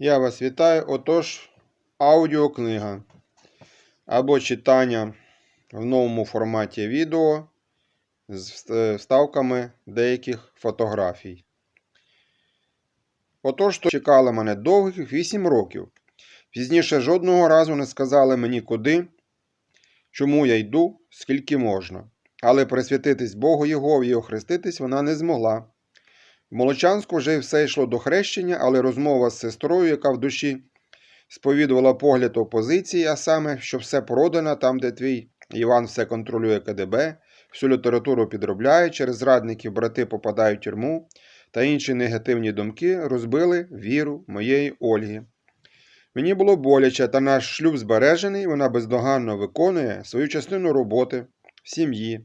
Я вас вітаю. Отож, аудіокнига або читання в новому форматі відео з вст- вставками деяких фотографій. Отож, то чекали мене довгих 8 років. Пізніше жодного разу не сказали мені куди, чому я йду, скільки можна. Але присвятитись Богу Єгові і охреститись вона не змогла. Молочанську вже все йшло до хрещення, але розмова з сестрою, яка в душі сповідувала погляд опозиції, а саме, що все продано там, де твій Іван все контролює КДБ, всю літературу підробляє, через зрадників брати попадають в тюрму та інші негативні думки розбили віру моєї Ольги. Мені було боляче, та наш шлюб збережений, вона бездоганно виконує свою частину роботи сім'ї.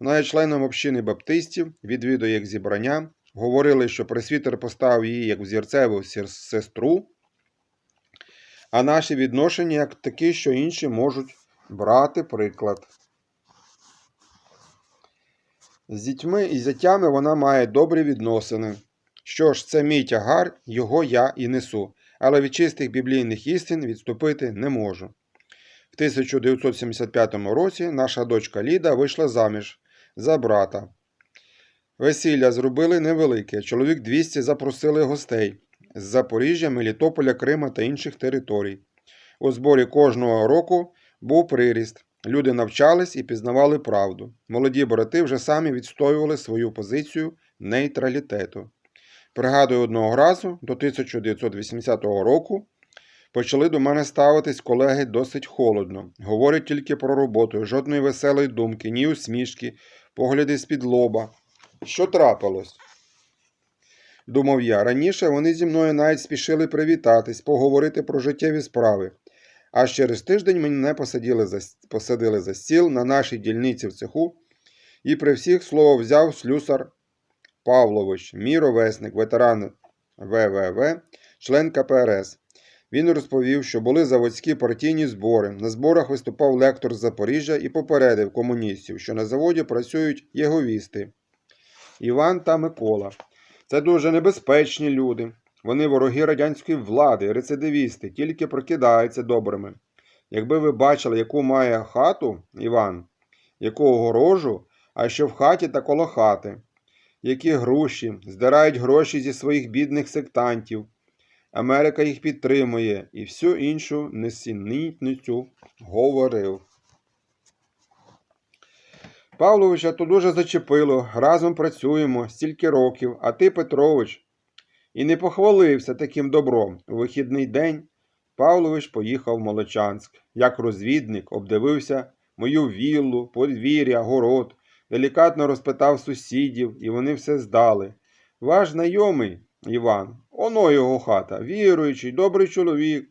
Вона є членом общини баптистів, відвідує їх зібрання. Говорили, що пресвітер поставив її як взірцеву сестру, а наші відношення як такі, що інші можуть брати приклад. З дітьми і зятями вона має добрі відносини. Що ж, це мій тягар, його я і несу, але від чистих біблійних істин відступити не можу. В 1975 році наша дочка Ліда вийшла заміж за брата. Весілля зробили невелике. Чоловік 200 запросили гостей з Запоріжжя, Мелітополя, Крима та інших територій. У зборі кожного року був приріст. Люди навчались і пізнавали правду. Молоді брати вже самі відстоювали свою позицію нейтралітету. Пригадую, одного разу до 1980 року почали до мене ставитись колеги досить холодно. Говорять тільки про роботу, жодної веселої думки, ні усмішки, погляди з-під лоба. Що трапилось? Думав я. Раніше вони зі мною навіть спішили привітатись, поговорити про життєві справи. Аж через тиждень мене посадили за, посадили за стіл на нашій дільниці в цеху, і при всіх слово взяв слюсар Павлович, мій ровесник, ветеран ВВВ, член КПРС. Він розповів, що були заводські партійні збори. На зборах виступав лектор з Запоріжжя і попередив комуністів, що на заводі працюють єговісти. Іван та Микола. Це дуже небезпечні люди. Вони вороги радянської влади, рецидивісти, тільки прокидаються добрими. Якби ви бачили, яку має хату Іван, яку огорожу, а що в хаті та коло хати, які груші, здирають гроші зі своїх бідних сектантів. Америка їх підтримує і всю іншу несенітницю говорив. Павловича то дуже зачепило, разом працюємо стільки років, а ти, Петрович, і не похвалився таким добром. У вихідний день Павлович поїхав в Молочанськ. Як розвідник обдивився мою віллу, подвір'я, город, делікатно розпитав сусідів, і вони все здали. Ваш знайомий, Іван, оно його хата, віруючий, добрий чоловік,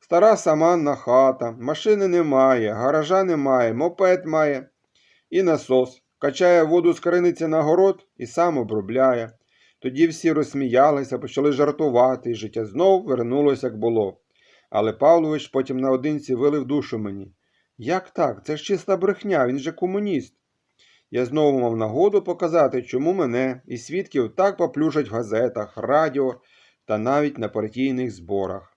стара саманна хата, машини немає, гаража немає, мопед має і насос, качає воду з криниці на город і сам обробляє. Тоді всі розсміялися, почали жартувати, і життя знов вернулося, як було. Але Павлович потім наодинці вилив душу мені. Як так? Це ж чиста брехня, він же комуніст. Я знову мав нагоду показати, чому мене і свідків так поплюжать в газетах, радіо та навіть на партійних зборах.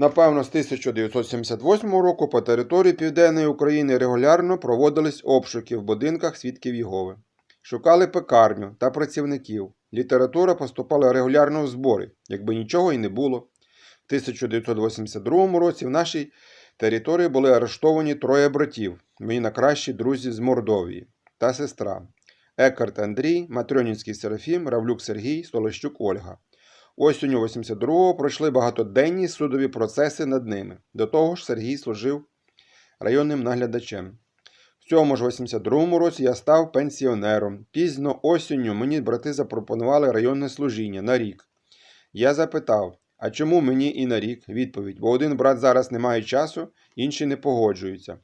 Напевно, з 1978 року по території Південної України регулярно проводились обшуки в будинках свідків Єгови. Шукали пекарню та працівників. Література поступала регулярно в збори, якби нічого і не було. В 1982 році в нашій території були арештовані троє братів, мої найкращі друзі з Мордовії та сестра. Екарт Андрій, Матрьонінський Серафім, Равлюк Сергій, Солощук Ольга. Осінню 82-го пройшли багатоденні судові процеси над ними. До того ж, Сергій служив районним наглядачем. В цьому ж 82-му році я став пенсіонером. Пізно осінню мені брати запропонували районне служіння на рік. Я запитав, а чому мені і на рік? Відповідь, бо один брат зараз не має часу, інші не погоджуються.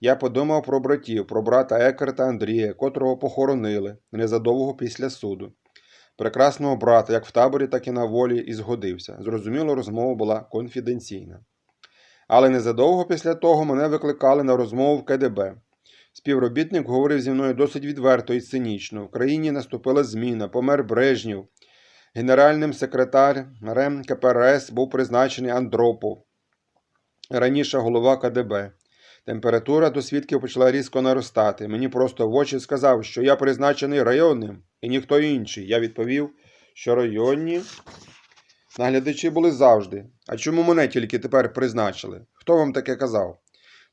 Я подумав про братів, про брата Екерта Андрія, котрого похоронили незадовго після суду. Прекрасного брата, як в таборі, так і на волі, і згодився. Зрозуміло, розмова була конфіденційна. Але незадовго після того мене викликали на розмову в КДБ. Співробітник говорив зі мною досить відверто і цинічно. В країні наступила зміна, помер Брежнєв. Генеральним секретарем КПРС був призначений Андропов, раніше голова КДБ. Температура до свідків почала різко наростати. Мені просто в очі сказав, що я призначений районним і ніхто інший. Я відповів, що районні наглядачі були завжди. А чому мене тільки тепер призначили? Хто вам таке казав?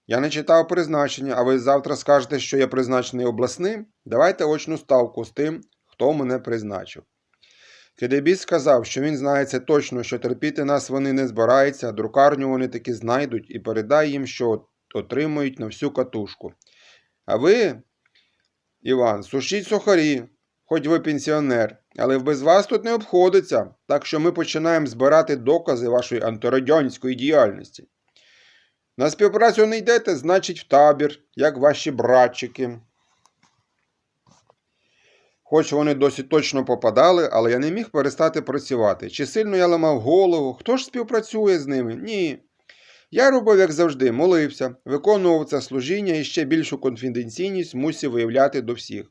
Я не читав призначення, а ви завтра скажете, що я призначений обласним? Давайте очну ставку з тим, хто мене призначив. Кедебіс сказав, що він знає це точно, що терпіти нас вони не збираються, друкарню вони таки знайдуть і передай їм, що отримують на всю катушку. А ви, Іван, сушіть сухарі, хоч ви пенсіонер, але без вас тут не обходиться, так що ми починаємо збирати докази вашої антирадянської діяльності. На співпрацю не йдете, значить, в табір, як ваші братчики. Хоч вони досі точно попадали, але я не міг перестати працювати. Чи сильно я ламав голову? Хто ж співпрацює з ними? Ні. Я робив, як завжди, молився, виконував це служіння і ще більшу конфіденційність мусив виявляти до всіх.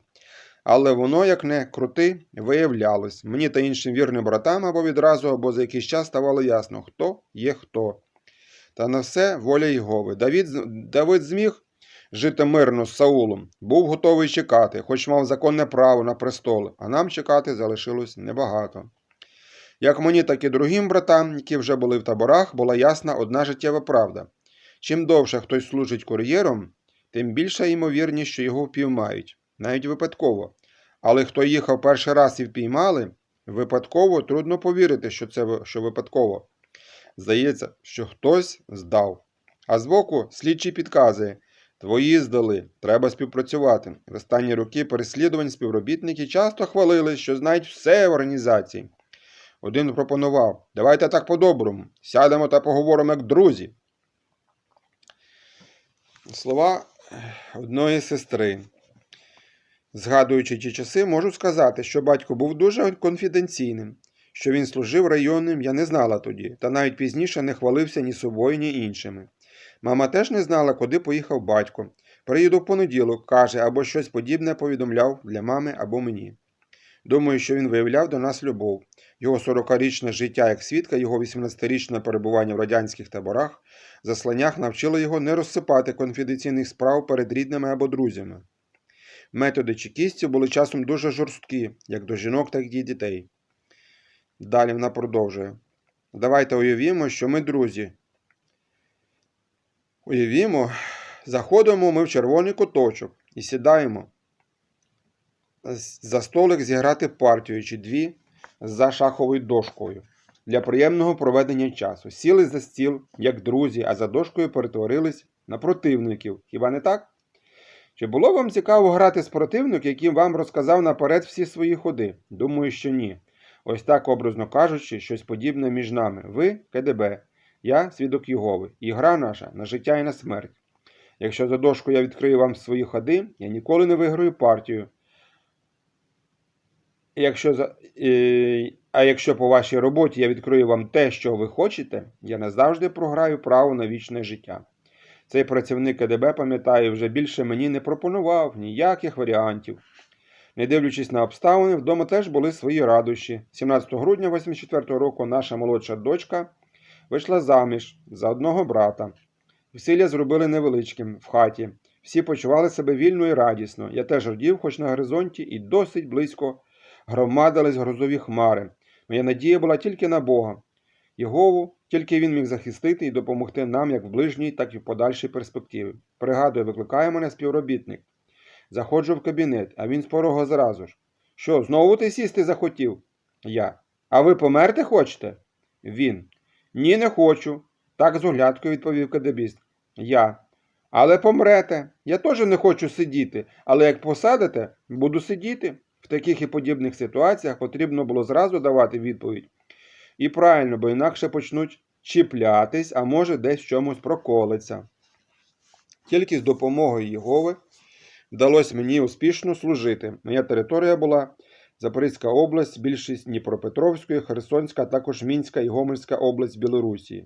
Але воно, як не крути, виявлялось. Мені та іншим вірним братам або відразу, або за якийсь час ставало ясно, хто є хто. Та на все воля Єгови. Давід, Давид зміг жити мирно з Саулом, був готовий чекати, хоч мав законне право на престол, а нам чекати залишилось небагато. Як мені, так і другим братам, які вже були в таборах, була ясна одна життєва правда. Чим довше хтось служить кур'єром, тим більша ймовірність, що його впіймають, навіть випадково. Але хто їхав перший раз і впіймали, випадково трудно повірити, що це що випадково. Здається, що хтось здав. А збоку слідчий підказує Твої здали, треба співпрацювати. В останні роки переслідувань співробітники часто хвалили, що знають все в організації. Один пропонував давайте так по-доброму, сядемо та поговоримо як друзі. Слова одної сестри. Згадуючи ті часи, можу сказати, що батько був дуже конфіденційним. Що він служив районним, я не знала тоді, та навіть пізніше не хвалився ні собою, ні іншими. Мама теж не знала, куди поїхав батько. Приїду в понеділок, каже, або щось подібне повідомляв для мами або мені. Думаю, що він виявляв до нас любов. Його 40-річне життя як свідка, його 18-річне перебування в радянських таборах, засланнях навчило його не розсипати конфіденційних справ перед рідними або друзями. Методи чекістів були часом дуже жорсткі, як до жінок, так і дітей. Далі вона продовжує. Давайте уявімо, що ми друзі. Уявімо, заходимо ми в червоний куточок і сідаємо за столик зіграти партію чи дві за шаховою дошкою для приємного проведення часу. Сіли за стіл, як друзі, а за дошкою перетворились на противників. Хіба не так? Чи було вам цікаво грати з противником, який вам розказав наперед всі свої ходи? Думаю, що ні. Ось так, образно кажучи, щось подібне між нами. Ви КДБ, я свідок Єгови, і гра наша на життя і на смерть. Якщо за дошку я відкрию вам свої ходи, я ніколи не виграю партію. Якщо е, а якщо по вашій роботі я відкрию вам те, що ви хочете, я назавжди програю право на вічне життя. Цей працівник КДБ, пам'ятаю, вже більше мені не пропонував ніяких варіантів. Не дивлячись на обставини, вдома теж були свої радощі. 17 грудня 84 року наша молодша дочка вийшла заміж за одного брата. Весілля зробили невеличким в хаті. Всі почували себе вільно і радісно. Я теж радів, хоч на горизонті, і досить близько громадились грозові хмари. Моя надія була тільки на Бога. Єгову тільки він міг захистити і допомогти нам як в ближній, так і в подальшій перспективі. Пригадую, викликає мене співробітник. Заходжу в кабінет, а він з порога зразу ж. Що, знову ти сісти захотів? Я. А ви померти хочете? Він. Ні, не хочу. Так з оглядкою відповів кадебіст. Я. Але помрете. Я теж не хочу сидіти, але як посадите, буду сидіти. В таких і подібних ситуаціях потрібно було зразу давати відповідь. І правильно, бо інакше почнуть чіплятись, а може десь в чомусь проколиться. Тільки з допомогою Єгови вдалося мені успішно служити. Моя територія була Запорізька область, більшість Дніпропетровської, Херсонська, а також Мінська і Гомельська область Білорусі.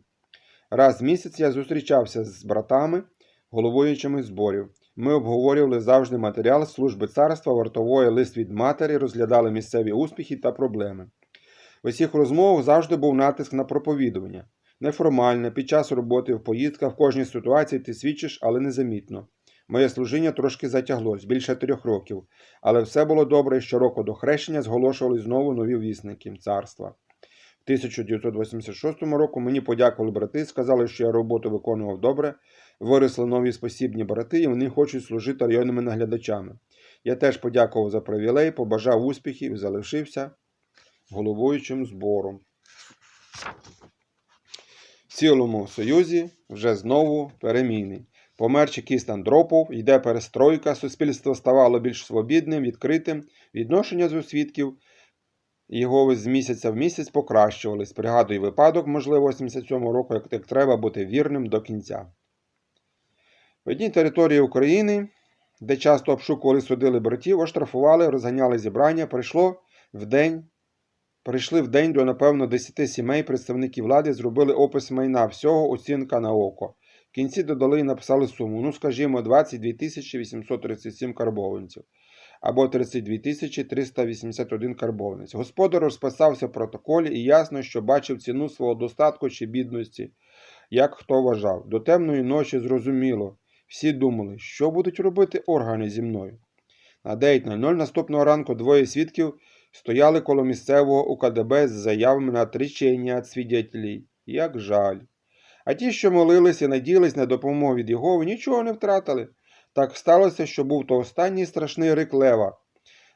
Раз в місяць я зустрічався з братами, головуючими зборів. Ми обговорювали завжди матеріал служби царства, вартової лист від матері, розглядали місцеві успіхи та проблеми. В усіх розмовах завжди був натиск на проповідування. Неформально, під час роботи, в поїздках, в кожній ситуації ти свідчиш, але незамітно. Моє служіння трошки затяглось, більше трьох років, але все було добре, і щороку до хрещення зголошували знову нові вісники царства. В 1986 року мені подякували брати, сказали, що я роботу виконував добре, виросли нові спосібні брати, і вони хочуть служити районними наглядачами. Я теж подякував за привілей, побажав успіхів і залишився головуючим збором. В цілому Союзі вже знову переміни. Помер чекіст Андропов, йде перестройка, суспільство ставало більш свобідним, відкритим, відношення з свідків його з місяця в місяць покращувались. Пригадую випадок, можливо, 87 року, як треба бути вірним до кінця. В одній території України, де часто обшукували судили братів, оштрафували, розганяли зібрання, прийшло в день. Прийшли в день до, напевно, 10 сімей представників влади, зробили опис майна всього, оцінка на око. В кінці додали і написали суму, ну, скажімо, 22 837 карбованців або 32 381 карбованець. Господар розписався в протоколі і ясно, що бачив ціну свого достатку чи бідності, як хто вважав. До темної ночі зрозуміло. Всі думали, що будуть робити органи зі мною. На 9.00 наступного ранку двоє свідків стояли коло місцевого УКДБ з заявами на отречення від свідетелей. Як жаль. А ті, що молились і надіялись на допомогу від Єгови, нічого не втратили. Так сталося, що був то останній страшний рик лева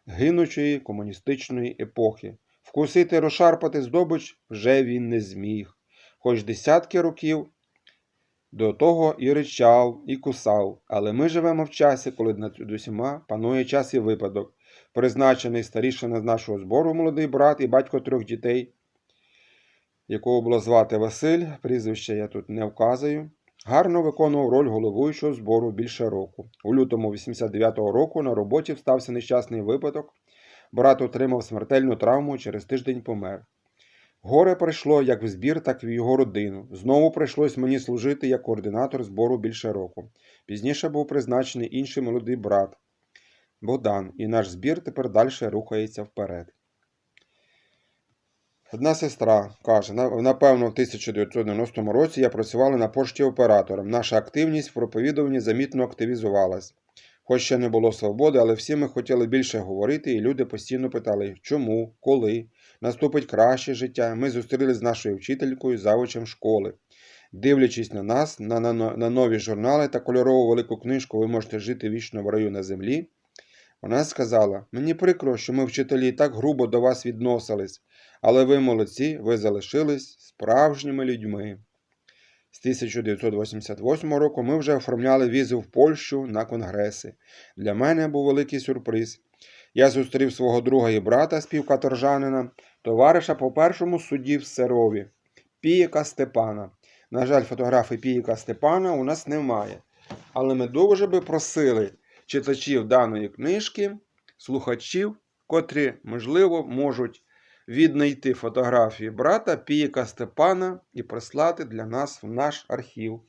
гинучої комуністичної епохи. Вкусити, розшарпати здобич вже він не зміг. Хоч десятки років до того і ричав, і кусав. Але ми живемо в часі, коли над усіма панує час і випадок. Призначений старішина з нашого збору молодий брат і батько трьох дітей, якого було звати Василь, прізвище я тут не вказую, гарно виконував роль головуючого збору більше року. У лютому 89-го року на роботі стався нещасний випадок. Брат отримав смертельну травму, через тиждень помер. Горе прийшло як в збір, так і в його родину. Знову прийшлось мені служити як координатор збору більше року. Пізніше був призначений інший молодий брат Богдан, і наш збір тепер далі рухається вперед. Одна сестра каже, напевно, в 1990 році я працювала на пошті оператором. Наша активність в проповідуванні замітно активізувалась. Хоч ще не було свободи, але всі ми хотіли більше говорити, і люди постійно питали, чому, коли, наступить краще життя. Ми зустрілись з нашою вчителькою, завучем школи. Дивлячись на нас, на, на, на нові журнали та кольорову велику книжку Ви можете жити вічно в раю на землі. Вона сказала: Мені прикро, що ми, вчителі, так грубо до вас відносились, але ви молодці, ви залишились справжніми людьми. З 1988 року ми вже оформляли візи в Польщу на конгреси. Для мене був великий сюрприз. Я зустрів свого друга і брата, співкаторжанина, товариша по першому суді в Серові, Пієка Степана. На жаль, фотографії Пієка Степана у нас немає. Але ми дуже би просили читачів даної книжки, слухачів, котрі, можливо, можуть віднайти фотографії брата Пієка Степана і прислати для нас в наш архів.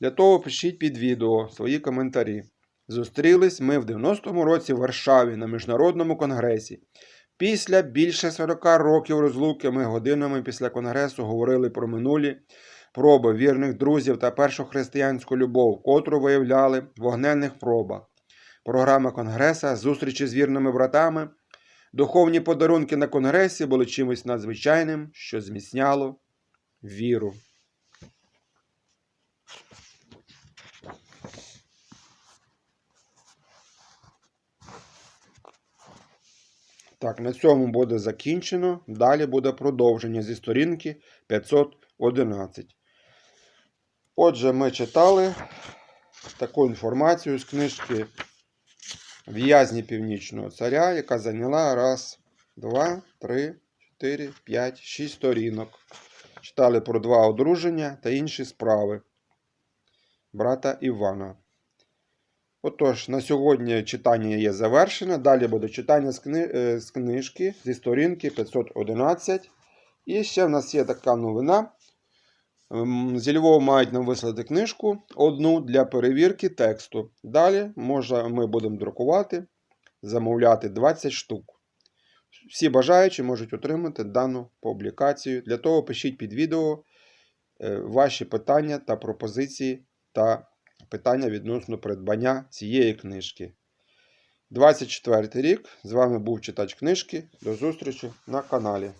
Для того пишіть під відео свої коментарі. Зустрілись ми в 90-му році в Варшаві на міжнародному конгресі. Після більше 40 років розлуки ми годинами після конгресу говорили про минулі проби вірних друзів та першу християнську любов, котру виявляли в вогненних пробах. Програма конгреса, зустрічі з вірними братами, духовні подарунки на конгресі були чимось надзвичайним, що зміцняло віру. Так, на цьому буде закінчено. Далі буде продовження зі сторінки 511. Отже, ми читали таку інформацію з книжки В'язні Північного царя, яка зайняла раз, два, три, чотири, п'ять, шість сторінок. Читали про два одруження та інші справи брата Івана. Отож, на сьогодні читання є завершене. Далі буде читання з, кни... е, з книжки зі сторінки 511. І ще в нас є така новина. Зі Львова мають нам вислати книжку одну для перевірки тексту. Далі може, ми будемо друкувати, замовляти 20 штук. Всі бажаючі можуть отримати дану публікацію. Для того пишіть під відео е, ваші питання та пропозиції та питання відносно придбання цієї книжки. 24 рік. З вами був читач книжки. До зустрічі на каналі.